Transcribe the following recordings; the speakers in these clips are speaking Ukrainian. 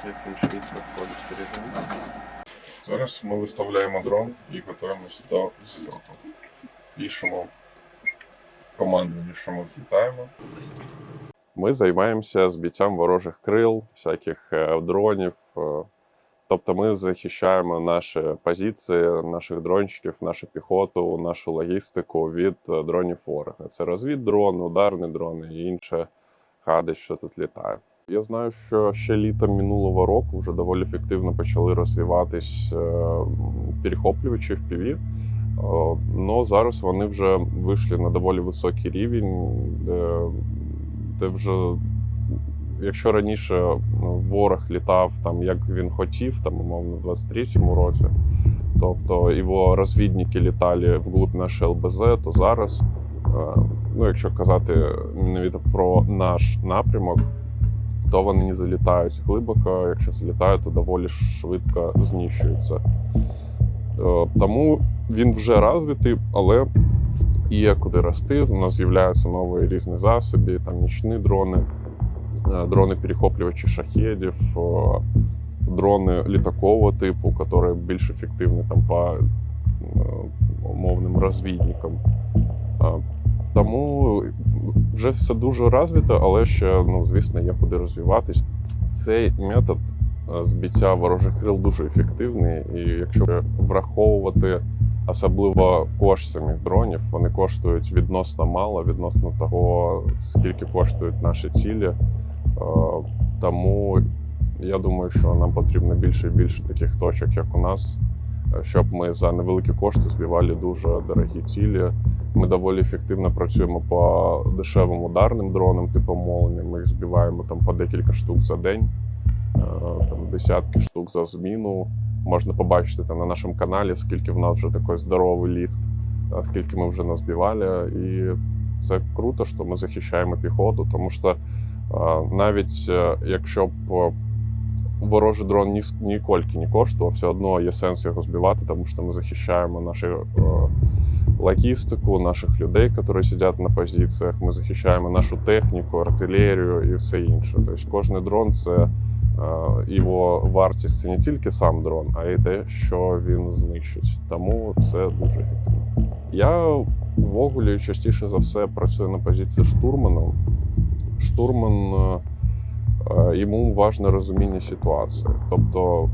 швидко входить перед Зараз ми виставляємо дрон і готуємося до зльоту. Пишемо командування, що ми злітаємо. Ми займаємося збиттям ворожих крил, всяких е, дронів. е, Тобто ми захищаємо наші позиції, наших дрончиків, нашу піхоту, нашу логістику від е, дронів ворога. Це розвіддрон, ударні дрони і інше хади, що тут літає. Я знаю, що ще літом минулого року вже доволі ефективно почали розвиватись е, перехоплювачі в ПІВі. Ну зараз вони вже вийшли на доволі високий рівень, де, де вже, якщо раніше ну, ворог літав там, як він хотів, там, умовно, в 23-му році, тобто його розвідники літали вглуб нашої ЛБЗ, то зараз, е, ну, якщо казати навіть про наш напрямок, то вони не залітають глибоко, якщо залітають, то доволі швидко знищуються. Е, Тому він вже розвитий, але є куди рости. У нас з'являються нові різні засоби, там нічні дрони, е, дрони перехоплювачі шахедів, е, дрони літакового типу, які більш ефективні там, по умовним розвідникам. Тому вже все дуже розвито, але ще, ну, звісно, є куди розвиватись. Цей метод е, збиття ворожих крил дуже ефективний, і якщо враховувати особливо кошт самих дронів, вони коштують відносно мало, відносно того, скільки коштують наші цілі. Е, Тому я думаю, що нам потрібно більше і більше таких точок, як у нас, е, щоб ми за невеликі кошти збивали дуже дорогі цілі. Ми доволі ефективно працюємо по дешевим ударним дронам, типу молні. Ми їх збиваємо там по декілька штук за день, е, там десятки штук за зміну. Можна побачити там на нашому каналі, скільки в нас вже такий здоровий ліст, е, скільки ми вже назбивали. І це круто, що ми захищаємо піхоту, тому що е, навіть якщо б ворожий дрон ні, ні кольки не коштував, все одно є сенс його збивати, тому що ми захищаємо наші логістику, наших людей, які сидять на позиціях. Ми захищаємо нашу техніку, артилерію і все інше. Тобто кожен дрон це е, його вартість це не тільки сам дрон, а й те, що він знищить. Тому це дуже ефективно. Я в Огулі частіше за все працюю на позиції штурманом. Штурман йому важне розуміння ситуації. Тобто,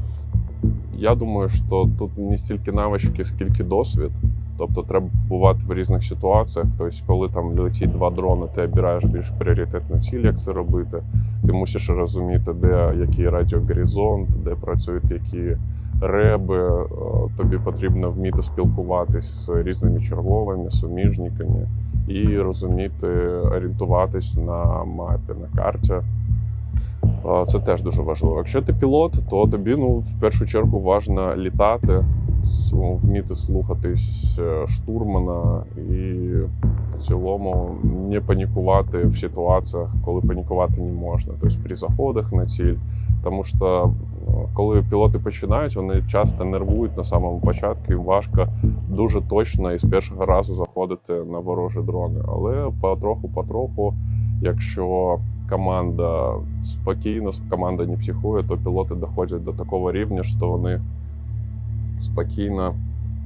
я думаю, що тут не стільки навички, скільки досвід. Тобто треба бувати в різних ситуаціях. Тобто, коли там летить два дрони, ти обираєш більш пріоритетну ціль, як це робити. Ти мусиш розуміти, де який радіогоризонт, де працюють які реби. Е, Тобі потрібно вміти спілкуватись з різними черговими, суміжниками і розуміти, орієнтуватись на мапі, на карті. Е, Це теж дуже важливо. Якщо ти пілот, то тобі ну в першу чергу важливо літати, вміти слухатись е, штурмана і в цілому не панікувати в ситуаціях, коли панікувати не можна. Тобто при заходах на ціль. Тому що ну, коли пілоти починають, вони часто нервують на самому початку, їм важко дуже точно і з першого разу заходити на ворожі дрони. Але потроху-потроху, якщо команда спокійно, команда не психує, то пілоти доходять до такого рівня, що вони спокійно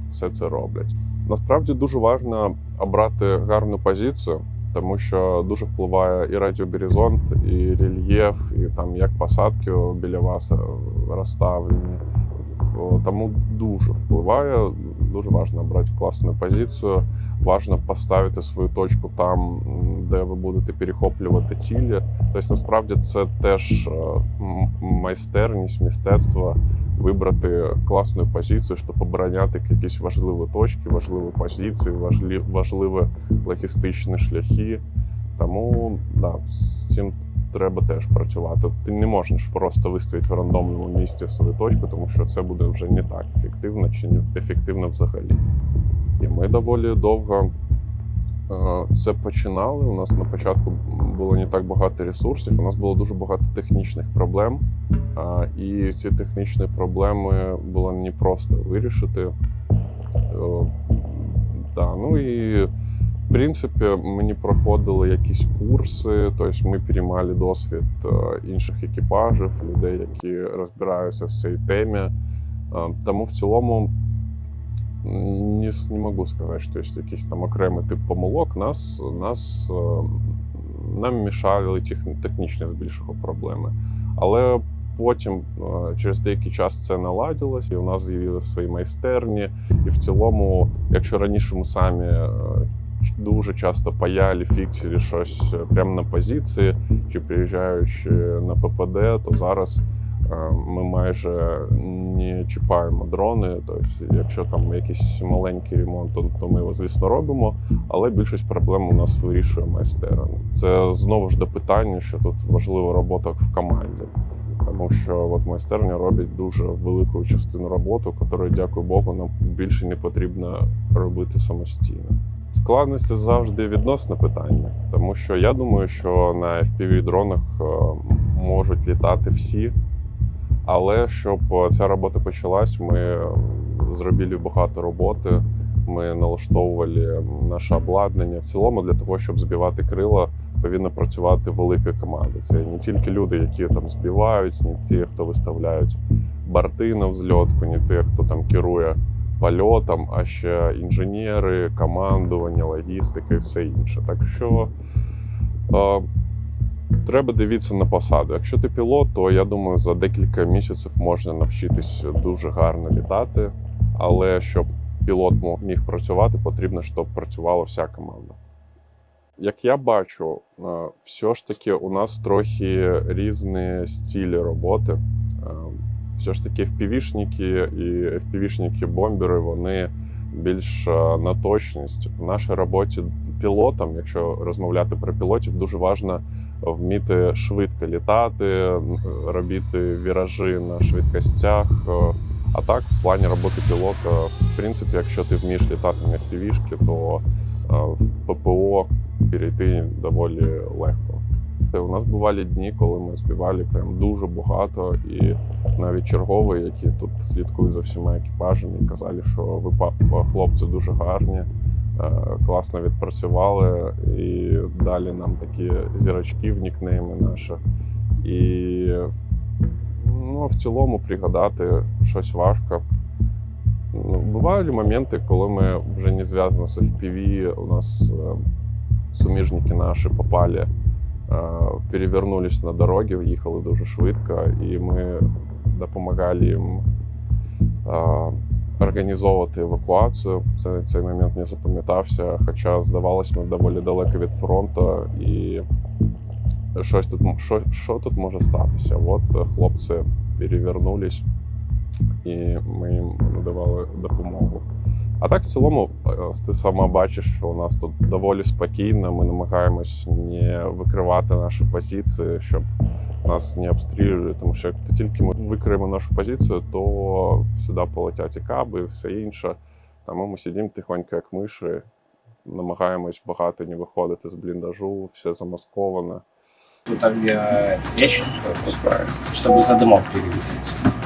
все це роблять. Насправді дуже важливо обрати гарну позицію, тому що дуже впливає і радіогоризонт, і рельєф, і там як посадки біля вас е, розставлені. Тому дуже впливає. Дуже важливо обрати класну позицію. Важно поставити свою точку там, де ви будете перехоплювати цілі. Тобто, насправді, це теж е, майстерність, мистецтво вибрати класну позицію, щоб обороняти якісь важливі точки, важливі позиції, важливі, важливі логістичні шляхи. Тому да, з цим треба теж працювати. Ти не можеш просто виставити в рандомному місці свою точку, тому що це буде вже не так ефективно чи не ефективно взагалі. І ми доволі довго е, це починали. У нас на початку було не так багато ресурсів, у нас було дуже багато технічних проблем. І ці технічні проблеми було не просто вирішити. Е, Да, ну і в принципі, мені проходили якісь курси, тобто ми переймали досвід е, інших екіпажів, людей, які розбираються в цій темі. Е, Тому в цілому не, не можу сказати, що є якийсь там окремий тип помилок. Нас, нас, е, нам мішали тех- технічні збільшого проблеми. Але потім, е, через деякий час, це наладилось, і у нас з'явилися свої майстерні. І в цілому, якщо раніше ми самі е, дуже часто паяли, фіксили щось прямо на позиції, чи приїжджаючи на ППД, то зараз е, ми майже не чіпаємо дрони. Тобто, якщо там якийсь маленький ремонт, то, то ми його, звісно, робимо, але більшість проблем у нас вирішує майстерня. Це знову ж до питання, що тут важлива робота в команді. Тому що от майстерня робить дуже велику частину роботи, яку, дякую Богу, нам більше не потрібно робити самостійно. Складності завжди відносне питання, тому що я думаю, що на fpv дронах е, можуть літати всі. Але щоб ця робота почалась, ми е, зробили багато роботи. Ми налаштовували наше обладнання. В цілому для того, щоб збивати крила, повинна працювати велика команда. Це не тільки люди, які там збивають, не ті, хто виставляють борти на взльотку, не ті, хто там керує польотом, а ще інженери, командування, логістика і все інше. Так що е, треба дивитися на посаду. Якщо ти пілот, то я думаю, за декілька місяців можна навчитись дуже гарно літати. Але щоб пілот міг працювати, потрібно, щоб працювала вся команда. Як я бачу, е, все ж таки у нас трохи різні стилі роботи. Е, Все ж таки FPV-шники і FPV-шники-бомбери, вони більш е, на точність. В нашій роботі пілотам, якщо розмовляти про пілотів, дуже важливо вміти швидко літати, робити віражі на швидкостях. А так, в плані роботи пілота, в принципі, якщо ти вмієш літати на FPV-шки, то в ППО перейти доволі легко. У нас бували дні, коли ми збивали прям дуже багато, і навіть чергові, які тут слідкують за всіма екіпажами, казали, що ви хлопці дуже гарні, класно відпрацювали, і далі нам такі зірочки в нікнейми наші. І ну, в цілому пригадати щось важко. Бувають моменти, коли ми вже не зв'язані з FPV, у нас е, суміжники наші попали, е, перевернулись на дорогі, їхали дуже швидко, і ми допомагали їм е, організовувати евакуацію. Це, цей момент не запам'ятався, хоча здавалось, ми доволі далеко від фронту, і щось тут, що, що тут може статися? От хлопці перевернулись, і ми їм надавали допомогу. А так, в цілому, е, ти сама бачиш, що у нас тут доволі спокійно. Ми намагаємось не викривати наші позиції, щоб нас не обстрілювали. Тому що як тільки ми викриємо нашу позицію, то сюди полетять і каби, і все інше. Тому ми сидимо тихонько, як миші, намагаємось багато не виходити з бліндажу, все замасковане. Тут, а где ящицу свою поставишь, чтобы за дымок перевесить.